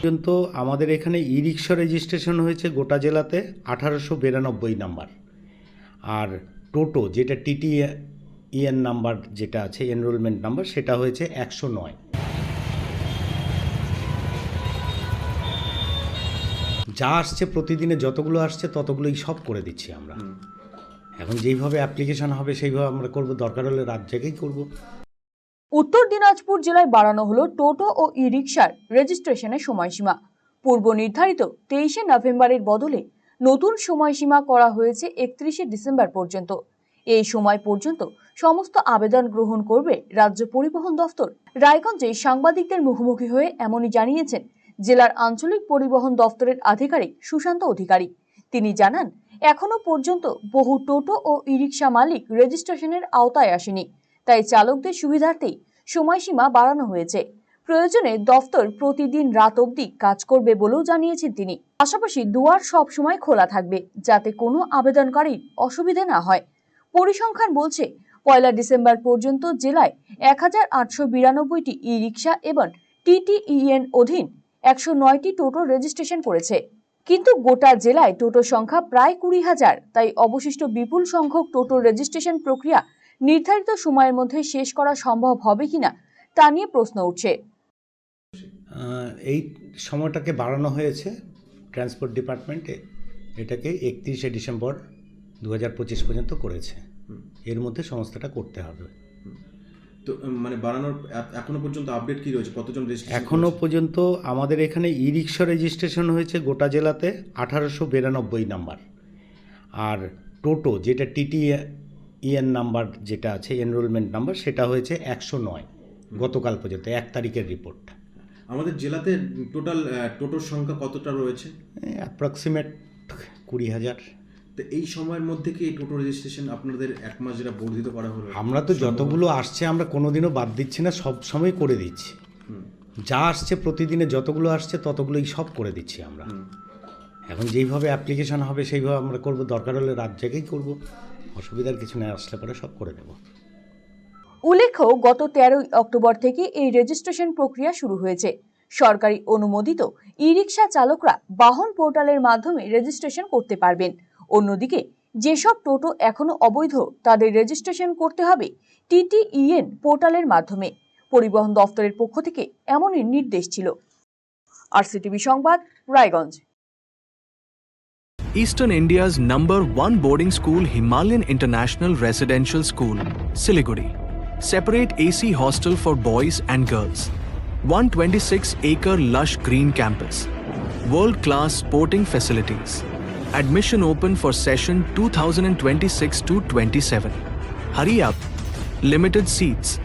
পর্যন্ত আমাদের এখানে ই রিক্সা রেজিস্ট্রেশন হয়েছে গোটা জেলাতে আঠারোশো বিরানব্বই নাম্বার। আর টোটো যেটা টিটি ইএন নাম্বার যেটা আছে এনরোলমেন্ট নাম্বার সেটা হয়েছে একশো নয়। যা আসছে প্রতিদিনে যতগুলো আসছে ততগুলোই সব করে দিচ্ছি আমরা। এখন যেইভাবে অ্যাপ্লিকেশন হবে সেইভাবে আমরা করব দরকার হলে রাত জেগেই করব। উত্তর দিনাজপুর জেলায় বাড়ানো হলো টোটো ও ই রিক্সার রেজিস্ট্রেশনের সময়সীমা। পূর্ব নির্ধারিত তেইশে নভেম্বরের বদলে নতুন সময়সীমা করা হয়েছে একত্রিশে ডিসেম্বর পর্যন্ত। এই সময় পর্যন্ত সমস্ত আবেদন গ্রহণ করবে রাজ্য পরিবহন দফতর। রায়গঞ্জে সাংবাদিকদের মুখোমুখি হয়ে এমনই জানিয়েছেন জেলার আঞ্চলিক পরিবহন দফতরের আধিকারিক সুশান্ত অধিকারী। তিনি জানান, এখনও পর্যন্ত বহু টোটো ও ই রিক্সা মালিক রেজিস্ট্রেশনের আওতায় আসেনি। তাই চালকদের সুবিধার্থেই সময়সীমা বাড়ানো হয়েছে। প্রয়োজনে দফতর প্রতিদিন রাত অবধি কাজ করবে বলেও জানিয়েছেন তিনি। পাশাপাশি দুয়ার সব সময় খোলা থাকবে, যাতে কোনো আবেদনকারীর অসুবিধে না হয়। পরিসংখ্যান বলছে, পয়লা ডিসেম্বর পর্যন্ত জেলায় এক হাজার আটশো বিরানব্বইটি ই রিক্সা এবং টিটিইএন অধীন একশো নয়টি টোটো রেজিস্ট্রেশন করেছে। কিন্তু গোটা জেলায় টোটো সংখ্যা প্রায় কুড়ি হাজার, তাই অবশিষ্ট বিপুল সংখ্যক টোটো রেজিস্ট্রেশন প্রক্রিয়া নির্ধারিত সময়ের মধ্যে শেষ করা সম্ভব হবে কিনা তা নিয়ে প্রশ্ন উঠছে। এই সময়টাকে বাড়ানো হয়েছে ট্রান্সপোর্ট ডিপার্টমেন্টে এটাকে একত্রিশে ডিসেম্বর দু হাজার পঁচিশ পর্যন্ত করেছে। এর মধ্যে সমস্তটা করতে হবে। তো মানে বাড়ানোর এখনও পর্যন্ত আপডেট কি রয়েছে? কতজন রেজিস্ট্রেশন এখনও পর্যন্ত আমাদের এখানে ই রিক্সা রেজিস্ট্রেশন হয়েছে গোটা জেলাতে আঠারোশো বিরানব্বই নাম্বার। আর টোটো যেটা টিটি ইএন নাম্বার যেটা আছে এনরোলমেন্ট নাম্বার সেটা হয়েছে একশো নয় গতকাল পর্যন্ত এক তারিখের রিপোর্ট আমাদের জেলাতে টোটাল টোটোর সংখ্যা কতটা রয়েছে? অ্যাপ্রক্সিমেট কুড়ি হাজার। তো এই সময়ের মধ্যে কি এই টোটো রেজিস্ট্রেশন আপনাদের এক মাস যেটা বর্ধিত করা হলো আমরা তো যতগুলো আসছে আমরা কোনোদিনও বাদ দিচ্ছি না সব সময় করে দিচ্ছি। যা আসছে প্রতিদিনে যতগুলো আসছে ততগুলোই সব করে দিচ্ছি আমরা। এখন যেইভাবে অ্যাপ্লিকেশন হবে সেইভাবে আমরা করব দরকার হলে রাত জেগেই করব। অসুবিধার কিছু নেই, আসলে পরে সব করে দেবো উল্লেখ্য, গত তেরোই অক্টোবর থেকে এই রেজিস্ট্রেশন প্রক্রিয়া শুরু হয়েছে। সরকারি অনুমোদিত ই রিক্সা চালকরা বাহন পোর্টালের মাধ্যমে রেজিস্ট্রেশন করতে পারবেন। অন্যদিকে, যেসব টোটো এখনও অবৈধ, তাদের রেজিস্ট্রেশন করতে হবে টিটিইএন পোর্টালের মাধ্যমে। পরিবহন দফতরের পক্ষ থেকে এমনই নির্দেশ ছিল। আরসিটিভি সংবাদ, Raiganj. Eastern India's number one boarding school, Himalayan International Residential School, Siliguri. Separate AC hostel for boys and girls. 126 acre lush green campus. World class sporting facilities. Admission open for session 2026-27. Hurry up. Limited seats.